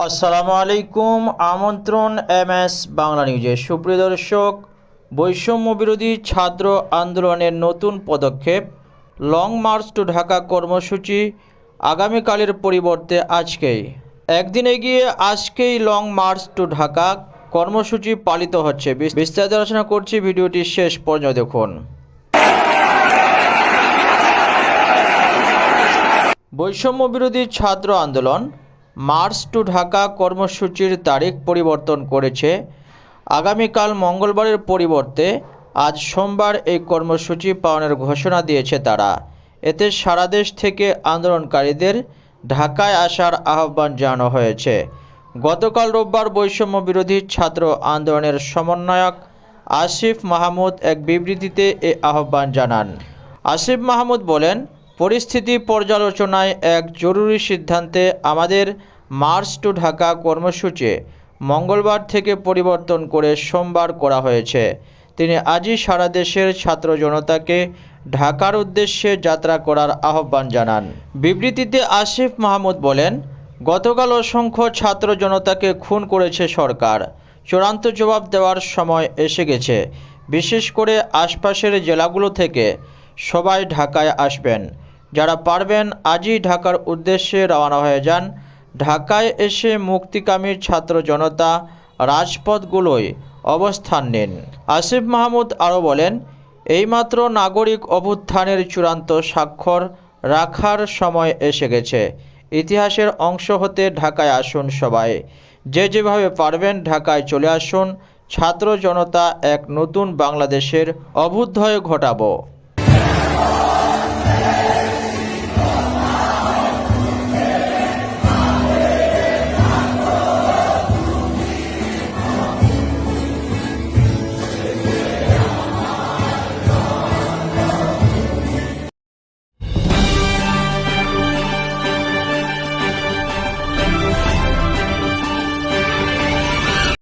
আসসালামু আলাইকুম, আমন্ত্রণ এম এস বাংলা নিউজে। সুপ্রিয় দর্শক, বৈষম্য বিরোধী ছাত্র আন্দোলনের নতুন পদক্ষেপ, লং মার্চ টু ঢাকা কর্মসূচি, আগামীকালের পরিবর্তে আজকেই। একদিন এগিয়ে আজকেই লং মার্চ টু ঢাকা কর্মসূচি পালিত হচ্ছে। বিস- বিস্তারিত আলোচনা করছি ভিডিওটি শেষ পর্যন্ত দেখুন। বৈষম্য বিরোধী ছাত্র আন্দোলন মার্চ টু ঢাকা কর্মসূচির তারিখ পরিবর্তন করেছে। আগামীকাল মঙ্গলবারের পরিবর্তে আজ সোমবার এই কর্মসূচি পালনের ঘোষণা দিয়েছে তারা। এতে সারা দেশ থেকে আন্দোলনকারীদের ঢাকায় আসার আহ্বান জানানো হয়েছে। গতকাল রোববার বৈষম্য বিরোধী ছাত্র আন্দোলনের সমন্বয়ক আসিফ মাহমুদ এক বিবৃতিতে এ আহ্বান জানান। আসিফ মাহমুদ বলেন, পরিস্থিতি পর্যালোচনায় এক জরুরি সিদ্ধান্তে আমাদের মার্চ টু ঢাকা কর্মসূচি মঙ্গলবার থেকে পরিবর্তন করে সোমবার করা হয়েছে। তিনি আজই সারা দেশের ছাত্র জনতাকে ঢাকার উদ্দেশ্যে যাত্রা করার আহ্বান জানান। বিবৃতিতে আসিফ মাহমুদ বলেন, গতকাল অসংখ্য ছাত্র জনতাকে খুন করেছে সরকার। চূড়ান্ত জবাব দেওয়ার সময় এসে গেছে। বিশেষ করে আশপাশের জেলাগুলো থেকে সবাই ঢাকায় আসবেন। যারা পারবেন, আজই ঢাকার উদ্দেশ্যে রওনা হয়ে যান ঢাকায় এসে মুক্তিকামী ছাত্র জনতা রাজপথগুলোয় অবস্থান নেন। আসিফ মাহমুদ আরও বলেন, এইমাত্র নাগরিক অভ্যুত্থানের চূড়ান্ত স্বাক্ষর রাখার সময় এসে গেছে। ইতিহাসের অংশ হতে ঢাকায় আসুন সবাই। যে যেভাবে পারবেন ঢাকায় চলে আসুন। ছাত্র জনতা এক নতুন বাংলাদেশের অভ্যুদয় ঘটাবো।